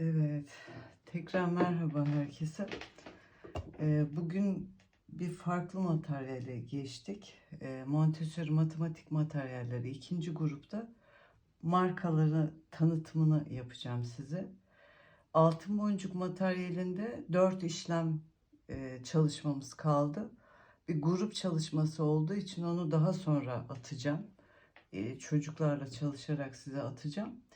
Evet, tekrar merhaba herkese. Ee, bugün bir farklı materyale geçtik. Ee, Montessori matematik materyalleri ikinci grupta markaları tanıtımını yapacağım size. Altın boncuk materyalinde dört işlem e, çalışmamız kaldı. Bir grup çalışması olduğu için onu daha sonra atacağım. Ee, çocuklarla çalışarak size atacağım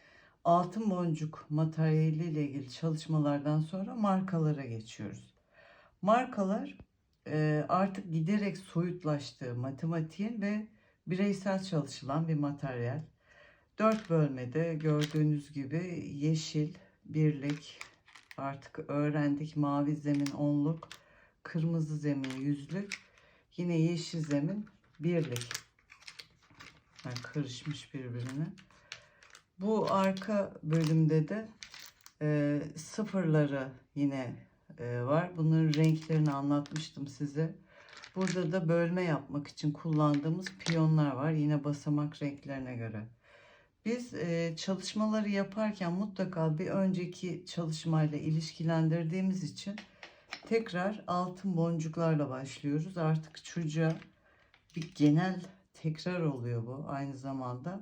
altın boncuk materyali ile ilgili çalışmalardan sonra markalara geçiyoruz. Markalar e, artık giderek soyutlaştığı matematiğin ve bireysel çalışılan bir materyal. Dört bölmede gördüğünüz gibi yeşil, birlik, artık öğrendik mavi zemin onluk, kırmızı zemin yüzlük, yine yeşil zemin birlik. Yani karışmış birbirine. Bu arka bölümde de e, sıfırları yine e, var. Bunların renklerini anlatmıştım size. Burada da bölme yapmak için kullandığımız piyonlar var. Yine basamak renklerine göre. Biz e, çalışmaları yaparken mutlaka bir önceki çalışmayla ilişkilendirdiğimiz için tekrar altın boncuklarla başlıyoruz. Artık çocuğa bir genel tekrar oluyor bu aynı zamanda.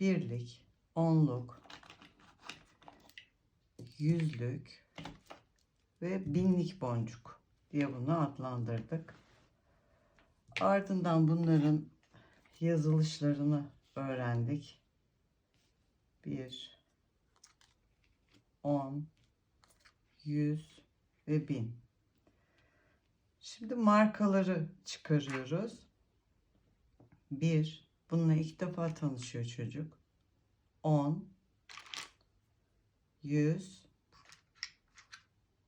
Birlik, onluk, yüzlük ve binlik boncuk diye bunu adlandırdık. Ardından bunların yazılışlarını öğrendik. 1 10 100 ve 1000. Şimdi markaları çıkarıyoruz. 1 bununla ilk defa tanışıyor çocuk. 10, 100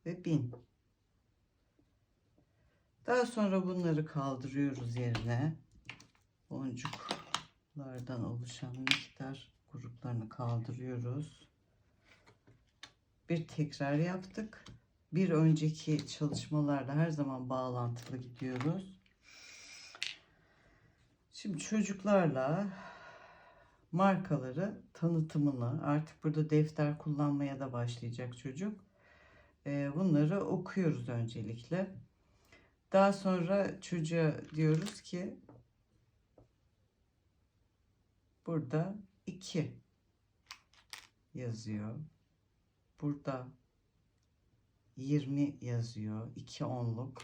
ve 1000. Daha sonra bunları kaldırıyoruz yerine. Boncuklardan oluşan miktar gruplarını kaldırıyoruz. Bir tekrar yaptık. Bir önceki çalışmalarla her zaman bağlantılı gidiyoruz. Şimdi çocuklarla markaları tanıtımını artık burada defter kullanmaya da başlayacak çocuk. Ee, bunları okuyoruz öncelikle. Daha sonra çocuğa diyoruz ki burada 2 yazıyor. Burada 20 yazıyor. 2 onluk.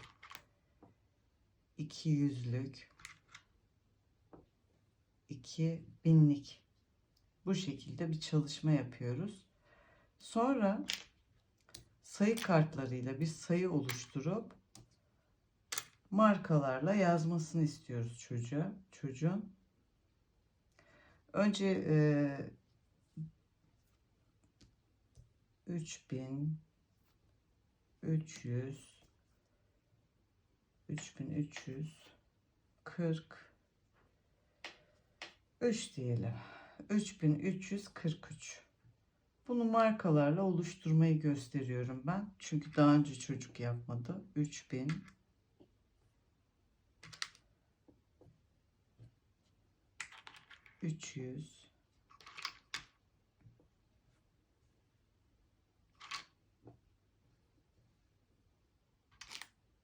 2 yüzlük. 2 binlik. Bu şekilde bir çalışma yapıyoruz. Sonra sayı kartlarıyla bir sayı oluşturup markalarla yazmasını istiyoruz çocuğa. Çocuğun. Önce e, 3000 300 3300 40 3 diyelim. 3343. Bunu markalarla oluşturmayı gösteriyorum ben. Çünkü daha önce çocuk yapmadı. 3000 300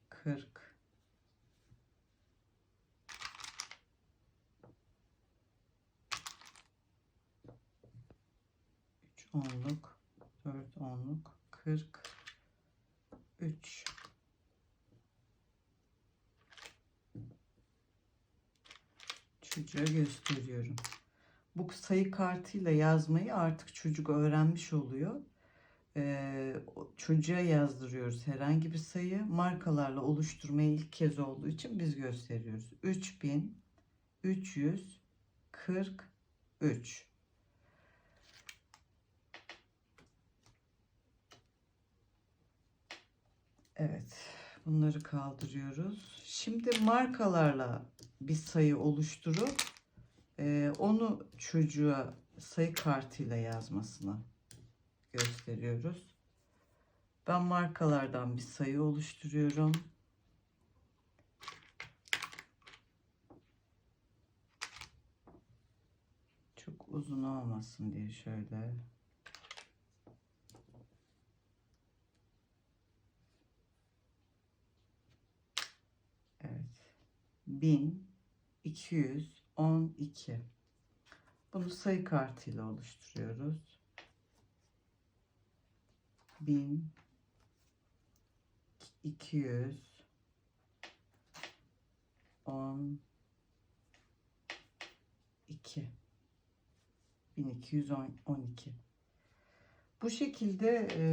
40 onluk, 4 onluk, 43. Çocuğa gösteriyorum. Bu sayı kartıyla yazmayı artık çocuk öğrenmiş oluyor. Ee, çocuğa yazdırıyoruz herhangi bir sayı. Markalarla oluşturmayı ilk kez olduğu için biz gösteriyoruz. 3343 Evet. Bunları kaldırıyoruz. Şimdi markalarla bir sayı oluşturup e, onu çocuğa sayı kartıyla yazmasını gösteriyoruz. Ben markalardan bir sayı oluşturuyorum. Çok uzun olmasın diye şöyle 1212. Bunu sayı kartıyla oluşturuyoruz. 1200 12 1212 bu şekilde e,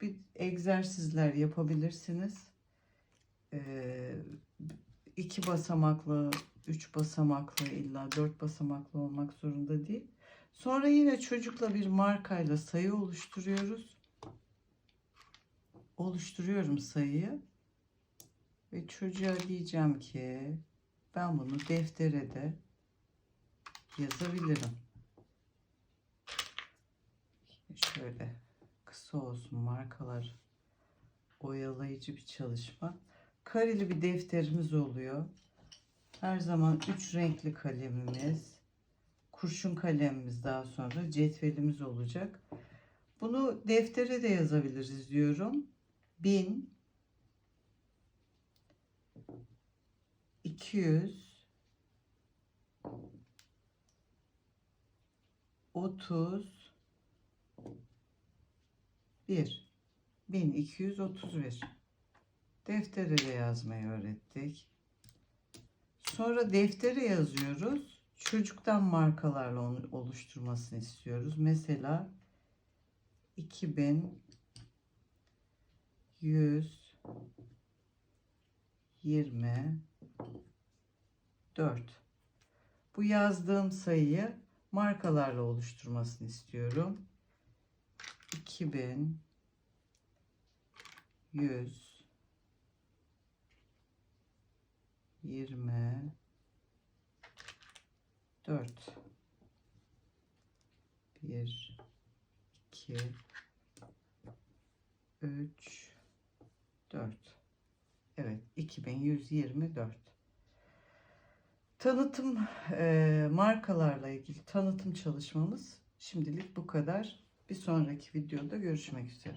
bir egzersizler yapabilirsiniz. E, iki basamaklı, üç basamaklı, illa dört basamaklı olmak zorunda değil. Sonra yine çocukla bir markayla sayı oluşturuyoruz. Oluşturuyorum sayıyı. Ve çocuğa diyeceğim ki ben bunu deftere de yazabilirim. Şöyle kısa olsun markalar oyalayıcı bir çalışma. Kareli bir defterimiz oluyor. Her zaman üç renkli kalemimiz, kurşun kalemimiz daha sonra cetvelimiz olacak. Bunu deftere de yazabiliriz diyorum. 1000 200 30 1 1231 deftere de yazmayı öğrettik. Sonra deftere yazıyoruz. Çocuktan markalarla onu oluşturmasını istiyoruz. Mesela 2124 Bu yazdığım sayıyı markalarla oluşturmasını istiyorum. 2100 20 4 1 2 3 4 Evet 2124 Tanıtım e, markalarla ilgili tanıtım çalışmamız şimdilik bu kadar. Bir sonraki videoda görüşmek üzere.